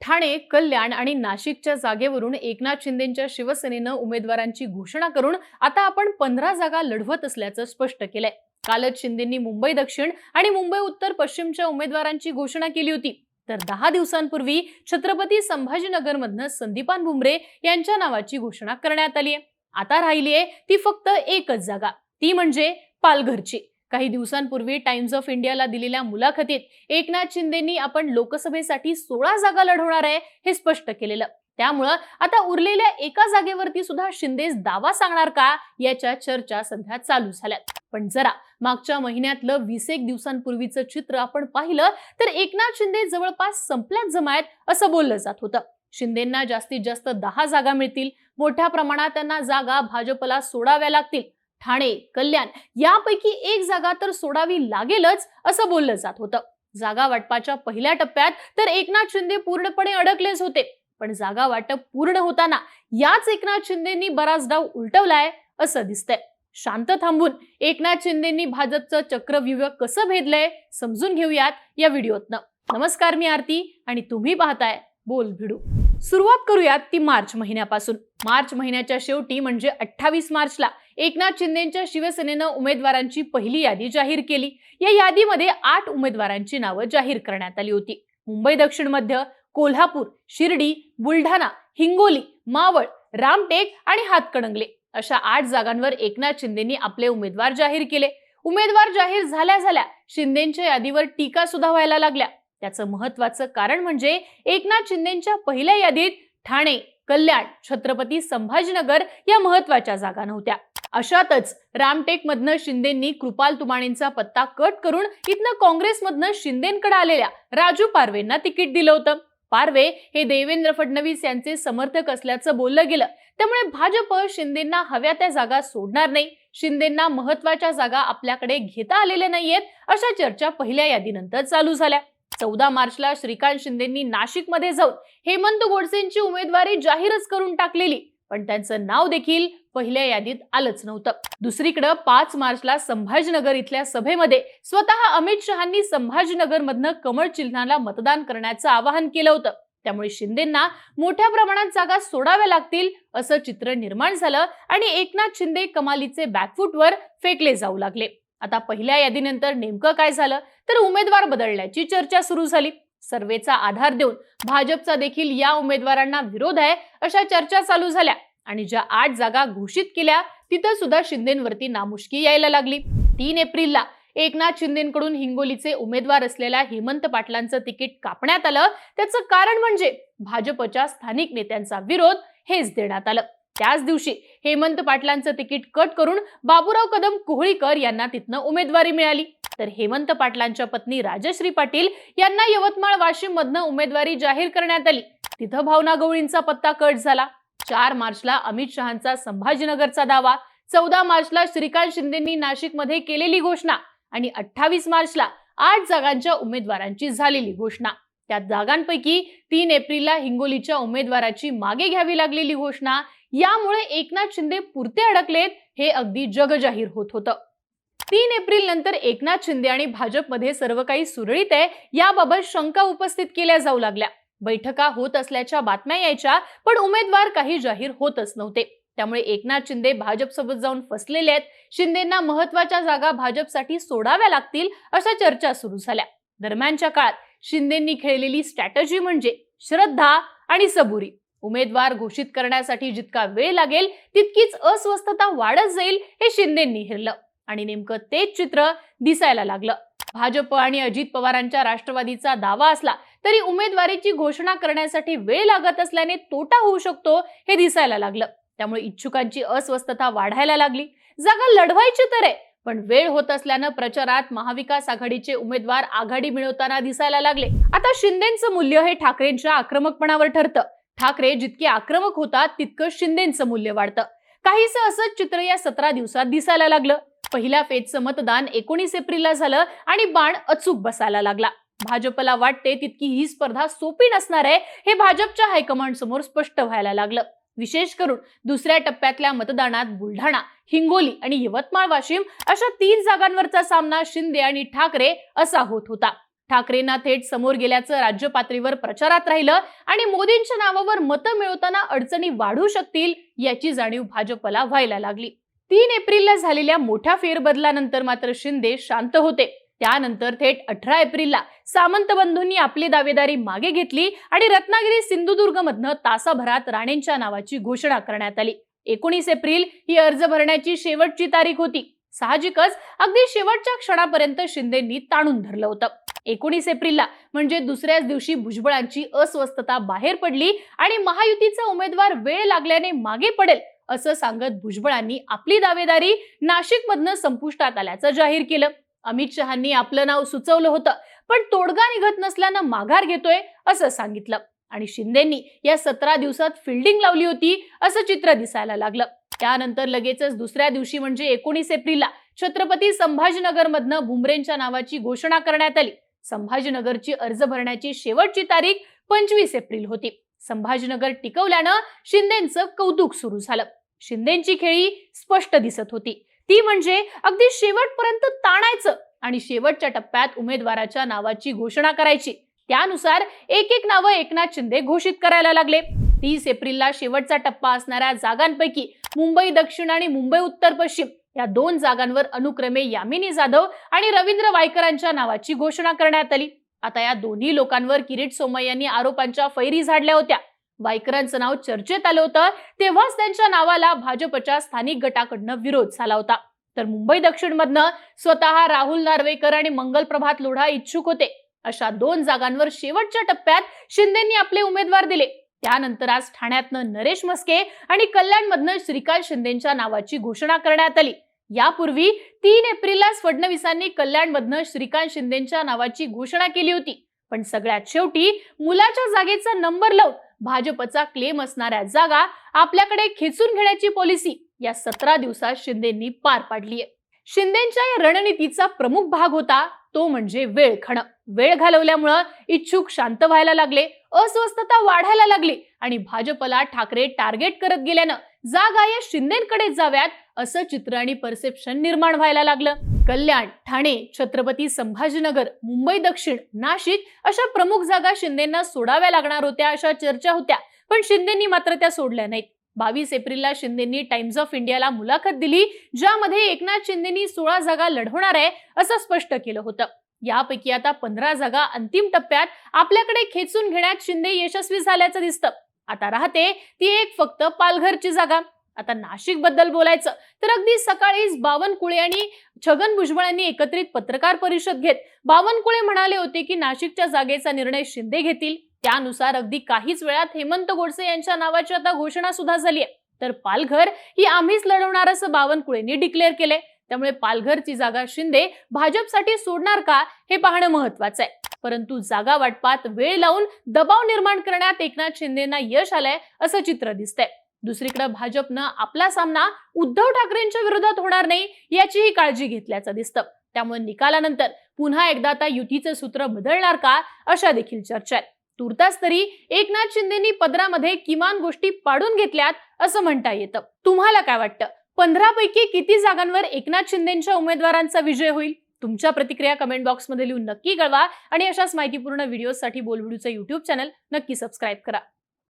ठाणे कल्याण आणि नाशिकच्या जागेवरून एकनाथ शिंदेच्या शिवसेनेनं उमेदवारांची घोषणा करून आता आपण पंधरा जागा लढवत असल्याचं स्पष्ट केलंय. कालच शिंदेंनी मुंबई दक्षिण आणि मुंबई उत्तर पश्चिमच्या उमेदवारांची घोषणा केली होती. तर दहा दिवसांपूर्वी छत्रपती संभाजीनगरमधनं संदीपान भुमरे यांच्या नावाची घोषणा करण्यात आली आहे आता राहिली आहे ती फक्त एकच जागा. ती म्हणजे पालघरची. काही दिवसांपूर्वी टाइम्स ऑफ इंडियाला दिलेल्या मुलाखतीत एकनाथ शिंदेंनी आपण लोकसभेसाठी सोळा जागा लढवणार आहे हे स्पष्ट केलेलं. त्यामुळं आता उरलेल्या एका जागेवरती सुद्धा शिंदे दावा सांगणार का याच्या चर्चा सध्या चालू झाल्यात. पण जरा मागच्या महिन्यातलं वीस एक दिवसांपूर्वीचं चित्र आपण पाहिलं तर एकनाथ शिंदे जवळपास संपल्यात जमायत असं बोललं जात होतं. शिंदेंना जास्तीत जास्त दहा जागा मिळतील. मोठ्या प्रमाणात त्यांना जागा भाजपला सोडाव्या लागतील. ठाणे कल्याण यापैकी एक जागा तर सोडावी लागेलच असं बोललं जात होतं. जागा वाटपाच्या पहिल्या टप्प्यात तर एकनाथ शिंदे पूर्णपणे अडकलेच होते. पण जागा वाटप पूर्ण होताना याच एकनाथ शिंदेनी बराच डाव उलटवलाय असं दिसतंय. शांत थांबून एकनाथ शिंदेनी भाजपचं चक्रव्यूह कसं भेदलंय समजून घेऊयात या व्हिडिओतनं. नमस्कार मी आरती आणि तुम्ही पाहताय बोल भिडू सुरुवात करूयात ती मार्च महिन्यापासून. मार्च महिन्याच्या शेवटी म्हणजे अठ्ठावीस मार्चला एकनाथ शिंदेच्या शिवसेनेनं उमेदवारांची पहिली यादी जाहीर केली. या यादीमध्ये आठ उमेदवारांची नावं जाहीर करण्यात आली होती. मुंबई दक्षिण मध्य कोल्हापूर शिर्डी बुलढाणा हिंगोली मावळ रामटेक आणि हातकणंगले अशा आठ जागांवर एकनाथ शिंदेनी आपले उमेदवार जाहीर केले. उमेदवार जाहीर झाल्या झाल्या शिंदेच्या यादीवर टीका सुद्धा व्हायला लागल्या. त्याचं महत्वाचं कारण म्हणजे एकनाथ शिंदेच्या पहिल्या यादीत ठाणे कल्याण छत्रपती संभाजीनगर या महत्त्वाच्या जागा नव्हत्या. अशातच रामटेक मधनं शिंदेंनी कृपाल तुमाणेंचा पत्ता कट करून इथनं काँग्रेसमधनं शिंदेकडे आलेल्या राजू पारवेंना तिकीट दिलं होतं. पारवे हे देवेंद्र फडणवीस यांचे समर्थक असल्याचं बोललं गेलं. त्यामुळे भाजप शिंदेना हव्या त्या जागा सोडणार नाही. शिंदेना महत्त्वाच्या जागा आपल्याकडे घेता आलेल्या नाहीयेत अशा चर्चा पहिल्या यादीनंतर चालू झाल्या. चौदा मार्चला श्रीकांत शिंदेंनी नाशिकमध्ये जाऊन हेमंत गोडसेंची उमेदवारी जाहीरच करून टाकलेली. पण त्यांचं नाव देखील पहिल्या यादीत आलंच नव्हतं. दुसरीकडे पाच मार्चला संभाजीनगर इथल्या सभेमध्ये स्वतः अमित शहांनी संभाजीनगरमधनं कमळ चिन्हाला मतदान करण्याचं आवाहन केलं होतं. त्यामुळे शिंदेना मोठ्या प्रमाणात जागा सोडाव्या लागतील असं चित्र निर्माण झालं आणि एकनाथ शिंदे कमालीचे बॅकफुटवर फेकले जाऊ लागले. आता पहिल्या यादीनंतर नेमकं काय झालं? तर उमेदवार बदलण्याची चर्चा सुरू झाली सर्वेचा आधार देऊन भाजपचा देखील या उमेदवारांना विरोध आहे अशा चर्चा चालू झाल्या आणि ज्या आठ जागा घोषित केल्या तिथं सुद्धा शिंदेवरती नामुष्की यायला लागली. तीन एप्रिलला एकनाथ शिंदेकडून हिंगोलीचे उमेदवार असलेल्या हेमंत पाटलांचं तिकीट कापण्यात आलं. त्याचं कारण म्हणजे भाजपच्या स्थानिक नेत्यांचा विरोध हेच देण्यात आलं. त्याच दिवशी हेमंत पाटलांचं तिकीट कट करून बाबूराव कदम कोहळीकर यांना तिथनं उमेदवारी मिळाली. तर हेमंत पाटलांच्या पत्नी राजश्री पाटील यांना यवतमाळ वाशिम मधनं उमेदवारी जाहीर करण्यात आली. तिथं भावना गवळींचा पत्ता कट झाला. चार मार्चला अमित शहांचा संभाजीनगरचा दावा चौदा मार्चला श्रीकांत शिंदेंनी नाशिकमध्ये केलेली घोषणा आणि अठ्ठावीस मार्चला आठ जागांच्या उमेदवारांची झालेली घोषणा. त्या जागांपैकी तीन एप्रिलला हिंगोलीच्या उमेदवाराची मागे घ्यावी लागलेली घोषणा यामुळे एकनाथ शिंदे पुरते अडकलेत हे अगदी जगजाहीर होत होतं. तीन एप्रिल नंतर एकनाथ शिंदे आणि भाजपमध्ये सर्व काही सुरळीत आहे याबाबत शंका उपस्थित केल्या जाऊ लागल्या. बैठका होत असल्याच्या बातम्या यायच्या पण उमेदवार काही जाहीर होतच नव्हते. त्यामुळे एकनाथ शिंदे भाजपसोबत जाऊन फसलेले आहेत. शिंदेना महत्त्वाच्या जागा भाजपसाठी सोडाव्या लागतील अशा चर्चा सुरू झाल्या. दरम्यानच्या काळात शिंदेंनी खेळलेली स्ट्रॅटजी म्हणजे श्रद्धा आणि सबुरी. उमेदवार घोषित करण्यासाठी जितका वेळ लागेल तितकीच अस्वस्थता वाढत जाईल हे शिंदेंनी हिरलं. आणि नेमकं तेच चित्र दिसायला लागलं. भाजप आणि अजित पवारांच्या राष्ट्रवादीचा दावा असला तरी उमेदवारीची घोषणा करण्यासाठी वेळ लागत असल्याने तोटा होऊ शकतो हे दिसायला लागलं. त्यामुळे इच्छुकांची अस्वस्थता वाढायला लागली. जागा लढवायची तर आहे पण वेळ होत असल्यानं प्रचारात महाविकास आघाडीचे उमेदवार आघाडी मिळवताना दिसायला लागले. आता शिंदेचं मूल्य हे ठाकरेंच्या आक्रमकपणावर ठरतं. ठाकरे जितके आक्रमक होतात तितकं शिंदेचं मूल्य वाढतं. काहीसं असंच चित्र या सतरा दिवसात दिसायला लागलं. पहिल्या फेजचं मतदान एकोणीस एप्रिलला झालं आणि बाण अचूक बसायला लागला. भाजपला वाटते तितकी ही स्पर्धा सोपी नसणार आहे हे भाजपच्या हायकमांड समोर स्पष्ट व्हायला लागलं. विशेष करून दुसऱ्या टप्प्यातल्या मतदानात बुलढाणा हिंगोली आणि यवतमाळ वाशिम अशा तीन जागांवरचा सामना शिंदे आणि ठाकरे असा होत होता. ठाकरेंना थेट समोर गेल्याचं राज्य पातळीवर प्रचारात राहिलं आणि मोदींच्या नावावर मतं मिळवताना अडचणी वाढू शकतील याची जाणीव भाजपला व्हायला लागली. तीन एप्रिलला झालेल्या मोठ्या फेरबदलानंतर मात्र शिंदे शांत होते. त्यानंतर थेट अठरा एप्रिलला सामंत बंधूंनी आपली दावेदारी मागे घेतली आणि रत्नागिरी सिंधुदुर्ग मधनं तासाभरात राणेंच्या नावाची घोषणा करण्यात आली. एकोणीस एप्रिल ही अर्ज भरण्याची शेवटची तारीख होती. साहजिकच अगदी शेवटच्या क्षणापर्यंत शिंदेंनी ताणून धरलं होतं. एकोणीस एप्रिलला म्हणजे दुसऱ्याच दिवशी भुजबळांची अस्वस्थता बाहेर पडली आणि महायुतीचा उमेदवार वेळ लागल्याने मागे पडेल असं सांगत भुजबळांनी आपली दावेदारी नाशिकमधनं संपुष्टात आल्याचं जाहीर केलं. अमित शहांनी आपलं नाव सुचवलं होतं पण तोडगा निघत नसल्यानं माघार घेतोय असं सांगितलं. आणि शिंदेंनी या सतरा दिवसात फिल्डिंग लावली होती असं चित्र दिसायला लागलं. त्यानंतर लगेचच दुसऱ्या दिवशी म्हणजे एकोणीस एप्रिलला छत्रपती संभाजीनगरमधनं भुमरेंच्या नावाची घोषणा करण्यात आली. संभाजीनगरची अर्ज भरण्याची शेवटची तारीख पंचवीस एप्रिल होती. संभाजीनगर टिकवल्यानं शिंदेचं कौतुक सुरू झालं. शिंदेची खेळी स्पष्ट दिसत होती. ती म्हणजे अगदी शेवटपर्यंत ताणायचं आणि शेवटच्या टप्प्यात उमेदवाराच्या नावाची घोषणा करायची. त्यानुसार एक एक नावं एकनाथ शिंदे घोषित करायला लागले. तीस एप्रिलला शेवटचा टप्पा असणाऱ्या जागांपैकी मुंबई दक्षिण आणि मुंबई उत्तर पश्चिम या दोन जागांवर अनुक्रमे यामिनी जाधव आणि रवींद्र वायकरांच्या नावाची घोषणा करण्यात आली. आता या दोन्ही लोकांवर किरीट सोमय्यांनी आरोपांच्या फैरी झाडल्या होत्या. वायकरांचं नाव चर्चेत आलं होतं तेव्हाच त्यांच्या नावाला भाजपच्या स्थानिक गटाकडनं विरोध झाला होता. तर मुंबई दक्षिणमधनं स्वतः राहुल नार्वेकर आणि मंगल प्रभात लोढा इच्छुक होते. अशा दोन जागांवर शेवटच्या टप्प्यात शिंदेंनी आपले उमेदवार दिले. त्यानंतर आज ठाण्यातनं नरेश मस्के आणि कल्याणमधनं श्रीकांत शिंदेच्या नावाची घोषणा करण्यात आली. यापूर्वी तीन एप्रिललाच फडणवीसांनी कल्याणमधनं श्रीकांत शिंदेच्या नावाची घोषणा केली होती. पण सगळ्यात शेवटी मुलाच्या जागेचा नंबर लावून भाजपचा क्लेम असणाऱ्या जागा आपल्याकडे खेचून घेण्याची पॉलिसी या सतरा दिवसात शिंदेंनी पार पाडली आहे शिंदेच्या या रणनीतीचा प्रमुख भाग होता तो म्हणजे वेळ खाणं. वेळ घालवल्यामुळं इच्छुक शांत व्हायला लागले अस्वस्थता वाढायला लागली आणि भाजपला ठाकरे टार्गेट करत गेल्यानं जागा या शिंदेकडे जाव्यात असं चित्र आणि परसेप्शन निर्माण व्हायला लागलं. कल्याण ठाणे छत्रपती संभाजीनगर मुंबई दक्षिण नाशिक अशा प्रमुख जागा शिंदेना सोडाव्या लागणार होत्या अशा चर्चा होत्या पण शिंदेनी मात्र त्या सोडल्या नाहीत. बावीस एप्रिलला शिंदेनी टाइम्स ऑफ इंडियाला मुलाखत दिली ज्यामध्ये एकनाथ शिंदेनी सोळा जागा लढवणार आहे असं स्पष्ट केलं होतं. यापैकी आता पंधरा जागा अंतिम टप्प्यात आपल्याकडे खेचून घेण्यात शिंदे यशस्वी झाल्याचं दिसतं. आता राहते ती एक फक्त पालघरची जागा. आता नाशिकबद्दल बोलायचं तर अगदी सकाळीच बावनकुळे आणि छगन भुजबळ यांनी एकत्रित पत्रकार परिषद घेत बावनकुळे म्हणाले होते की नाशिकच्या जागेचा निर्णय शिंदे घेतील. त्यानुसार अगदी काहीच वेळात हेमंत गोडसे यांच्या नावाची आता घोषणा सुद्धा झाली आहे. तर पालघर ही आम्हीच लढवणार असं बावनकुळेंनी डिक्लेअर केलंय. त्यामुळे पालघरची जागा शिंदे भाजपसाठी सोडणार का हे पाहणं महत्वाचं आहे. परंतु जागा वाटपात वेळ लावून दबाव निर्माण करण्यात एकनाथ शिंदेना यश आलंय असं चित्र दिसतंय. दुसरीकडे भाजपनं आपला सामना उद्धव ठाकरेंच्या विरोधात होणार नाही याचीही काळजी घेतल्याचं दिसतं. त्यामुळे निकालानंतर पुन्हा एकदा आता युतीचं सूत्र बदलणार का अशा देखील चर्चा आहेत. तुर्तास तरी एकनाथ शिंदेनी पदरामध्ये किमान गोष्टी पाडून घेतल्यात असं म्हणता येतं. तुम्हाला काय वाटतं? पंधरा पैकी किती जागांवर एकनाथ शिंदेच्या उमेदवारांचा विजय होईल? तुमच्या प्रतिक्रिया कमेंट बॉक्समध्ये लिहून नक्की कळवा आणि अशाच माहितीपूर्ण व्हिडिओसाठी बोलबुडूचं युट्यूब चॅनल नक्की सबस्क्राईब करा.